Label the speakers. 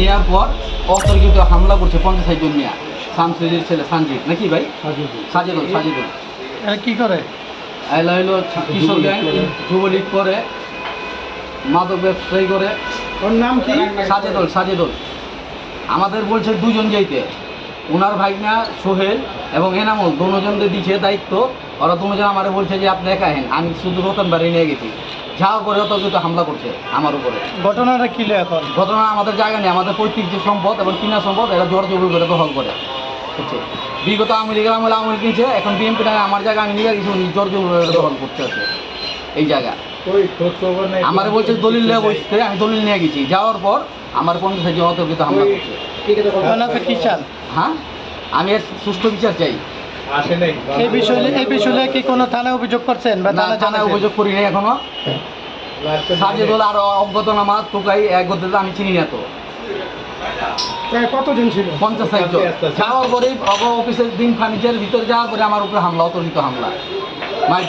Speaker 1: নেওয়ার পর অতর্কিত হামলা করছে পঞ্চাশ জন নিয়ে। শামসুদ্দির ছেলে সানজিৎ নাকি ভাই? সাজেদুল সাজেদুল।
Speaker 2: কি করে?
Speaker 1: এলা হইল কিশোর গ্যাং যুবলীগ করে মাদক ব্যবসায়ী করে।
Speaker 2: ওর নাম কি?
Speaker 1: সাজেদুল সাজেদুল। আমাদের বলছে দুজন যাইতে। ওনার ভাইনা সোহেল এবং এনামুল দুজনদের দিচ্ছে দায়িত্ব। ওরা তুমি দুজন আমার বলছে যে আপনি একা হেন আমি শুধু রতন বাড়ি নিয়ে গেছি। যাওয়ার পরে অতর্কিত হামলা করছে আমার উপরে।
Speaker 2: ঘটনাটা কি এখন?
Speaker 1: ঘটনা আমাদের জায়গা নেই আমাদের পৈতৃক যে সম্পদ এবং কিনা সম্পদ এরা জোর জবর করে দখল করে। হচ্ছে বিগত আওয়ামী লীগের আমলে আওয়ামী লীগ কিনছে এখন বিএনপি টাকা আমার জায়গা আমি নিয়ে গেছি উনি জোর জবর করে দখল করতে আছে। এই জায়গা। আমার বলছে দলিল নিয়ে বসতে আমি দলিল নিয়ে গেছি। যাওয়ার পর আমার পঞ্চাশ হাজার অতর্কিত হামলা করছে।
Speaker 2: কি চান?
Speaker 1: হ্যাঁ? আমি এর সুষ্ঠু বিচার চাই।
Speaker 2: এই বিষয়ে এই বিষয়ে কি কোনো থানায় অভিযোগ করছেন বা
Speaker 1: না থানায় অভিযোগ করি নাই এখনও। সাজেদুল আর অজ্ঞাতনামা টোকাই এক গতিতে আমি চিনি না তো।
Speaker 2: কতজন ছিল?
Speaker 1: পঞ্চাশ ষাট জন যাওয়ার পরেই অব অফিসের দিন ফার্নিচারের ভিতরে যাওয়ার পরে আমার উপরে হামলা অতর্কিত হামলা। মাইক